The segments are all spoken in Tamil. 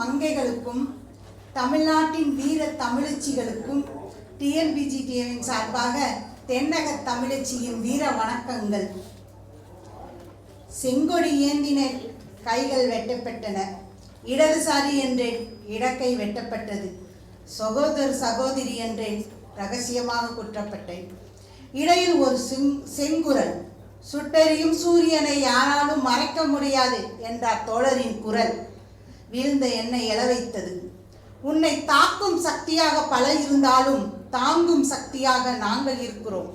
மங்கைகளுக்கும் தமிழ்நாட்டின் வீர தமிழச்சிகளுக்கும் டிஎன்பிஜிடிஎவின் சார்பாக தென்னக தமிழச்சியின் வீர வணக்கங்கள். செங்கொடி ஏந்தின கைகள் வெட்டப்பட்டன. இடதுசாரி என்றேன் இடக்கை வெட்டப்பட்டது. சகோதர சகோதரி என்றேன் ரகசியமாக குற்றப்பட்டேன். இடையில் ஒரு செங் செங்குரல் சுட்டறியும் சூரியனை யாராலும் மறைக்க முடியாது என்றார் தோழரின் குரல். வீழ்ந்த என்னை எழ வைத்தது உன்னை தாக்கும் சக்தியாக பல இருந்தாலும் தாங்கும் சக்தியாக நாங்கள் இருக்கிறோம்.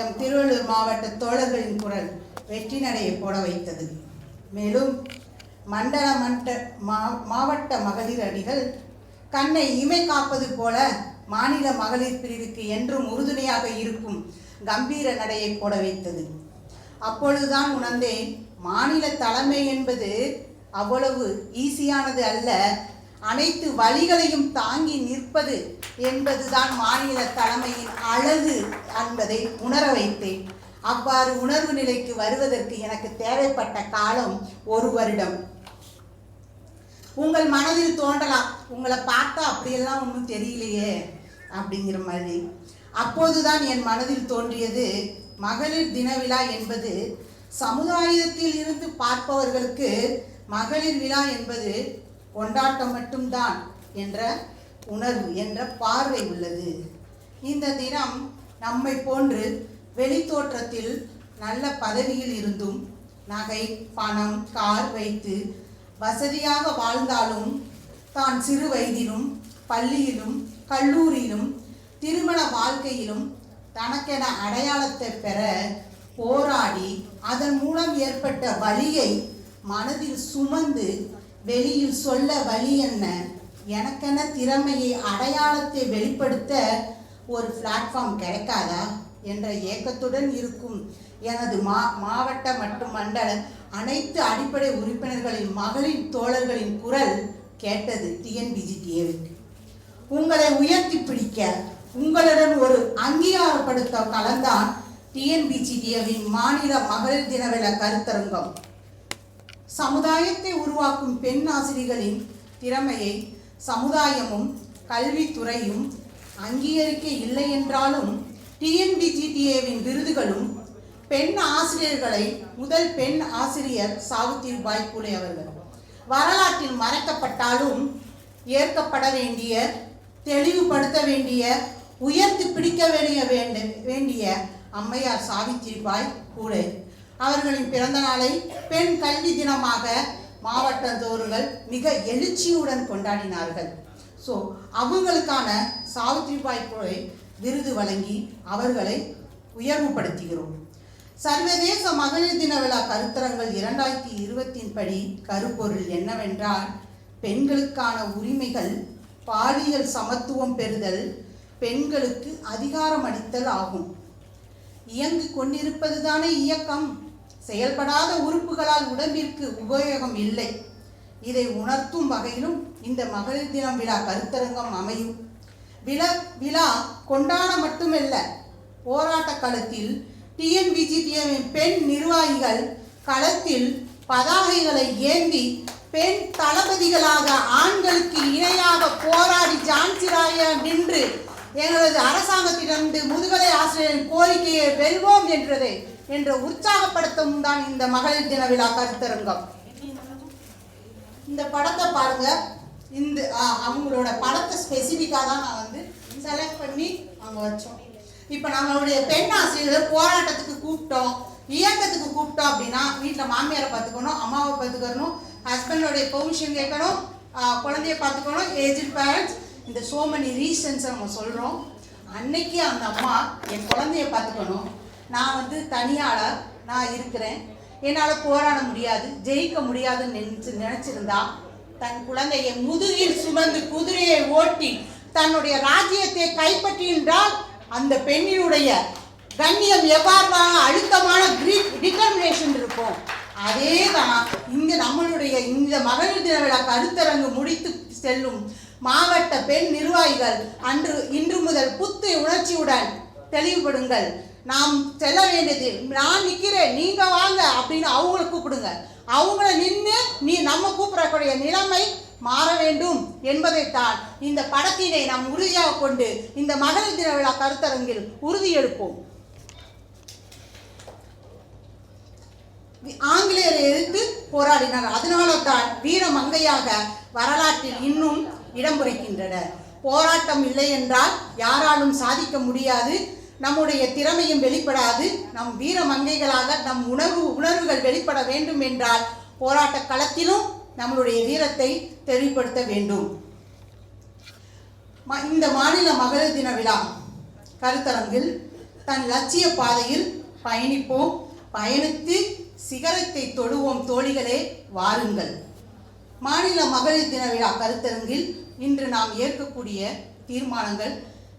எம் திருவள்ளூர் மாவட்ட தோழர்களின் குரல் வெற்றி நடையை போட வைத்தது. மேலும் மண்டல மண்ட மா மாவட்ட மகளிர் அணிகள் கண்ணை இமை காப்பது போல மாநில மகளிர் பிரிவுக்கு என்றும் உறுதுணையாக இருக்கும் கம்பீர நடையை போட வைத்தது. அப்பொழுதுதான் உணர்ந்தேன் மாநில தலைமை என்பது அவ்வளவு ஈஸியானது அல்ல. அனைத்து வழிகளையும் தாங்கி நிற்பது என்பதுதான் மாநில தலைமையின் அழகு என்பதை உணர வைத்தேன். அவ்வாறு உணர்வு நிலைக்கு வருவதற்கு எனக்கு தேவைப்பட்ட காலம் ஒரு வருடம். உங்கள் மனதில் தோன்றலாம் உங்களை பார்த்தா அப்படியெல்லாம் ஒன்றும் தெரியலையே அப்படிங்கிற மாதிரி. அப்போதுதான் என் மனதில் தோன்றியது மகளிர் தின விழா என்பது சமுதாயத்தில் இருந்து பார்ப்பவர்களுக்கு மகளிர் விழா என்பது கொண்டாட்டம் மட்டும்தான் என்ற உணர்வு என்ற பார்வை உள்ளது. இந்த தினம் நம்மை போன்று வெளித்தோற்றத்தில் நல்ல பதவியில் இருந்தும் நகை பணம் கார் வைத்து வசதியாக வாழ்ந்தாலும் தான் சிறு வயதிலும் பள்ளியிலும் கல்லூரியிலும் திருமண வாழ்க்கையிலும் தனக்கென அடையாளத்தை பெற போராடி அதன் மூலம் ஏற்பட்ட வழியை மனதில் சுமந்து வெளியில் சொல்ல வழி என்ன? எனக்கென திறமையை அடையாளத்தை வெளிப்படுத்த ஒரு பிளாட்ஃபார்ம் கிடைக்காதா? என்ற ஏக்கத்துடன் இருக்கும் எனது மா மாவட்ட மற்றும் மண்டல அனைத்து அடிப்படை உறுப்பினர்களின் மகளிர் தோழர்களின் குரல் கேட்டது டிஎன்பிஜிடிஏவுக்கு உங்களை உயர்த்தி பிடிக்க உங்களுடன் ஒரு அங்கீகாரப்படுத்த கலந்தான் டிஎன்பிஜிடிஏவின் மாநில மகளிர் தின விழா கருத்தரங்கம். சமுதாயத்தை உருவாக்கும் பெண் ஆசிரியர்களின் திறமையை சமுதாயமும் கல்வித்துறையும் அங்கீகரிக்க இல்லை என்றாலும் டிஎன்பிஜிடிஏவின் விருதுகளும் பெண் ஆசிரியர்களை முதல் பெண் ஆசிரியர் சாவித்திரிபாய் பூலே அவர்கள். வரலாற்றில் மறைக்கப்பட்டாலும் ஏற்கப்பட வேண்டிய தெளிவுபடுத்த வேண்டிய உயர்த்தி பிடிக்க வேண்டிய வேண்ட வேண்டிய அம்மையார் சாவித்திரிபாய் பூலே அவர்களின் பிறந்த நாளை பெண் கல்வி தினமாக மாவட்டந்தோறுகள் மிக எழுச்சியுடன் கொண்டாடினார்கள். ஸோ அவங்களுக்கான சாவித்ரிபாய் புழை விருது வழங்கி அவர்களை உயர்வுபடுத்துகிறோம். சர்வதேச மகளிர் தின விழா கருத்தரங்கள் இரண்டாயிரத்தி இருபத்தின் படி கருப்பொருள் என்னவென்றால் பெண்களுக்கான உரிமைகள் பாலியல் சமத்துவம் பெறுதல் பெண்களுக்கு அதிகாரம் அளித்தல் ஆகும். இயங்கு கொண்டிருப்பதுதானே இயக்கம்? செயல்படாத உறுப்புகளால் உடம்பிற்கு உபயோகம் இல்லை. இதை உணர்த்தும் வகையிலும் இந்த மகளிர் தினம் விழா கருத்தரங்கம் அமையும். விழா விழா கொண்டாட மட்டுமல்ல போராட்ட களத்தில் டிஎன்பிஜிடிஎம்மின் பெண் நிர்வாகிகள் களத்தில் பதாகைகளை ஏந்தி பெண் தளபதிகளாக ஆண்களுக்கு இணையாக போராடி ஜான்சிராய நின்று எங்களது அரசாங்கத்திடமிருந்து முதுகலை ஆசிரியரின் கோரிக்கையை வெல்வோம் என்றதை என்ற உற்சாகப்படுத்தவும் தான் இந்த மகளிர் தின விழா கருத்தரங்கம். இந்த படத்தை பாருங்க. இந்த அவங்களோட படத்தை ஸ்பெசிஃபிக்காக தான் நான் வந்து செலக்ட் பண்ணி அங்கே வச்சோம். இப்போ நம்மளுடைய பெண் ஆசிரியர்கள் போராட்டத்துக்கு கூப்பிட்டோம். இயக்கத்துக்கு கூப்பிட்டோம் அப்படின்னா வீட்டில் மாமியாரை பார்த்துக்கணும் அம்மாவை பார்த்துக்கணும் ஹஸ்பண்டோடைய பெர்மிஷன் கேட்கணும் குழந்தைய பார்த்துக்கணும் ஏஜ்ட் பேரண்ட்ஸ் இந்த சோ மெனி ரீசன்ஸை நம்ம சொல்கிறோம் அன்னைக்கு அந்த அம்மா என் குழந்தைய பார்த்துக்கணும். நான் வந்து தனியாக நான் இருக்கிறேன். என்னால் போராட முடியாது. ஜெயிக்க முடியாதுன்னு நினைச்சு நினச்சிருந்தா தன் குழந்தையை முதுகில் சுமந்து குதிரையை ஓட்டி தன்னுடைய ராஜ்யத்தை கைப்பற்றின்றால் அந்த பெண்ணினுடைய கண்ணியம் எவ்வாறான அழுத்தமான டிட்டர்மினேஷன் இருக்கும்? அதே தான் இங்க நம்மளுடைய இந்த மகளிர் தின விழா கருத்தரங்கு முடித்து செல்லும் மாவட்ட பெண் நிர்வாகிகள் அன்று இன்று முதல் புத்து உணர்ச்சியுடன் தெளிவுபடுங்கள். நாம் செல்ல வேண்டியது நான் நிற்கிறேன் நீங்க வாங்க அப்படின்னு அவங்கள கூப்பிடுங்க. அவங்கள நின்று நீ நம்ம கூப்பிடக்கூடிய நிலைமை மாற வேண்டும் என்பதைத்தான் இந்த படத்தினை நாம் உறுதியாக கொண்டு இந்த மகளிர் தின விழா கருத்தரங்கில் உறுதியெடுப்போம் ஆங்கிலேயரை எதிர்த்து போராடினார். அதனால தான் வீர மங்கையாக வரலாற்றில் இன்னும் இடம் பிடிக்கின்றனர் போராட்டம் இல்லை என்றால் யாராலும் சாதிக்க முடியாது. நம்முடைய திறமையும் வெளிப்படாது. நம் வீர மங்கைகளாக நம் உணர்வு உணர்வுகள் வெளிப்பட வேண்டும் என்றால் போராட்ட களத்திலும் நம்மளுடைய வீரத்தை தெளிவுபடுத்த வேண்டும். இந்த மாநில மகளிர் தின விழா கருத்தரங்கில் தன் லட்சிய பாதையில் பயணிப்போம். பயணித்து சிகரத்தை தொடுவோம். தோழிகளே வாருங்கள். மாநில மகளிர் தின விழா கருத்தரங்கில் இன்று நாம் ஏற்கக்கூடிய தீர்மானங்கள்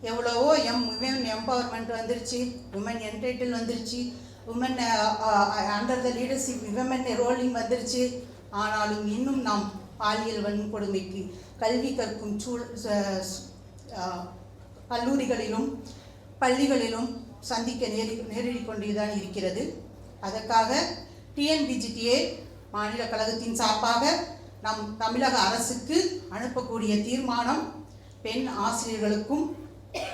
எவ்வளவோ எம் விமன் எம்பவர்மெண்ட் வந்துருச்சு உமன் என்டைட்டில் வந்துருச்சு woman under the leadership women rolling வந்துருச்சு. ஆனாலும் இன்னும் நாம் பாலியல் வன்கொடுமைக்கு கல்வி கற்கும் சூழ் கல்லூரிகளிலும் பள்ளிகளிலும் சந்திக்க நேரி நேரிடி கொண்டுதான் இருக்கிறது. அதற்காக டிஎன்பிஜிடிஏ மாநில கழகத்தின் சார்பாக நம் தமிழக அரசுக்கு அனுப்பக்கூடிய தீர்மானம் பெண் ஆசிரியர்களுக்கும்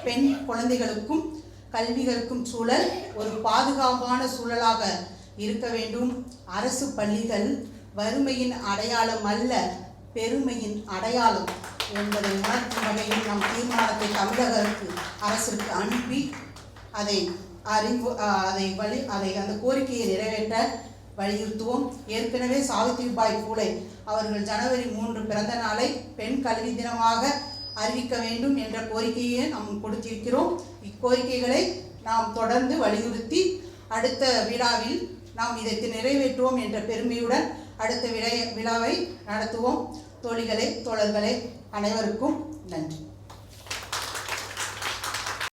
பெண் குழந்தைகளுக்கும் கல்வி கற்கும் சூழல் ஒரு பாதுகாப்பான சூழலாக இருக்க வேண்டும். அரசு பள்ளிகள் வறுமையின் அடையாளம் அல்ல பெருமையின் அடையாளம் என்பதை உணர்த்தும் வகையில் நம் தீர்மானத்தை தமிழகருக்கு அரசிற்கு அனுப்பி அதை அறிவு அதை வழி அதை அந்த கோரிக்கையை நிறைவேற்ற வலியுறுத்துவோம். ஏற்கனவே சாவித்ரிபாய் பூலே அவர்கள் ஜனவரி மூன்று பிறந்த நாளை பெண் கல்வி தினமாக அறிவிக்க வேண்டும் என்ற கோரிக்கையை நாம் கொடுத்திருக்கிறோம். இக்கோரிக்கைகளை நாம் தொடர்ந்து வலியுறுத்தி அடுத்த விழாவில் நாம் இதை நிறைவேற்றுவோம் என்ற பெருமையுடன் அடுத்த விழா விழாவை நடத்துவோம். தோழிகளே தோழர்களே அனைவருக்கும் நன்றி.